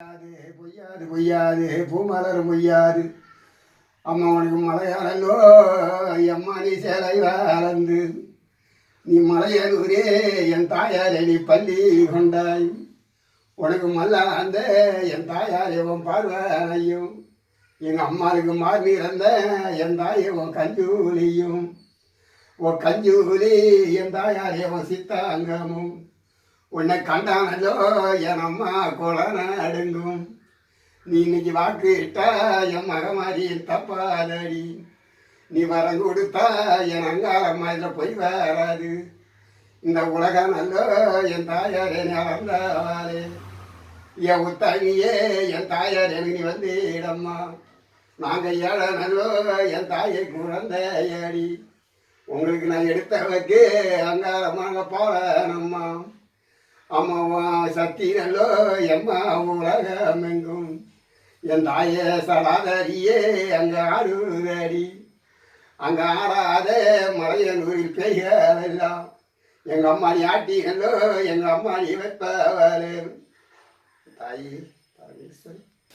பொய்யாது பொய்யாது பொய்யாது பூமலர் பொய்யாது. அம்மா உனக்கு மலையாளோ அம்மா நீ சேலை வளர்ந்து நீ மலையனூரே என் தாயாரே நீ பள்ளி கொண்டாய். உனக்கு மல்லாந்த என் தாயாரை உன் பார்வையும் எங்கள் அம்மாவுக்கு மாறி இறந்த என் தாயே உன் கஞ்சூலியும். உன் கஞ்சூலி என் தாயார் உன் சித்தாங்கமும். உன்னை கண்டானதோ எனம்மா அம்மா அடுங்கும் நீ இன்னைக்கு வாக்கு இட்டா என் மகமாரி தப்பாதடி நீ வரம் கொடுத்தா என் அங்காரம்மா இதில் போய் வராது. இந்த உலகம் நல்லோ என் தாயார் என்னை நடந்தாலே என் உத்தாங்கியே என் தாயார் எனக்கு நீ வந்து இடம்மா நாங்கள் ஏழை நல்லோ என் தாயை குழந்தையடி. உங்களுக்கு நான் எடுத்தவருக்கு அங்காரமாக போகிறேன் அம்மா அம்மாவா சக்தி நல்லோ எம்மா உலகமெங்கும். என் தாயே சடாதரியே அங்கே ஆடுதடி. அங்கே ஆடாத மலையனூரில் பெய்கள் எங்கள் அம்மா நீ ஆட்டிகளோ எங்கள் அம்மா நீ வைப்பவரே தாயி தாயேஸ்வரி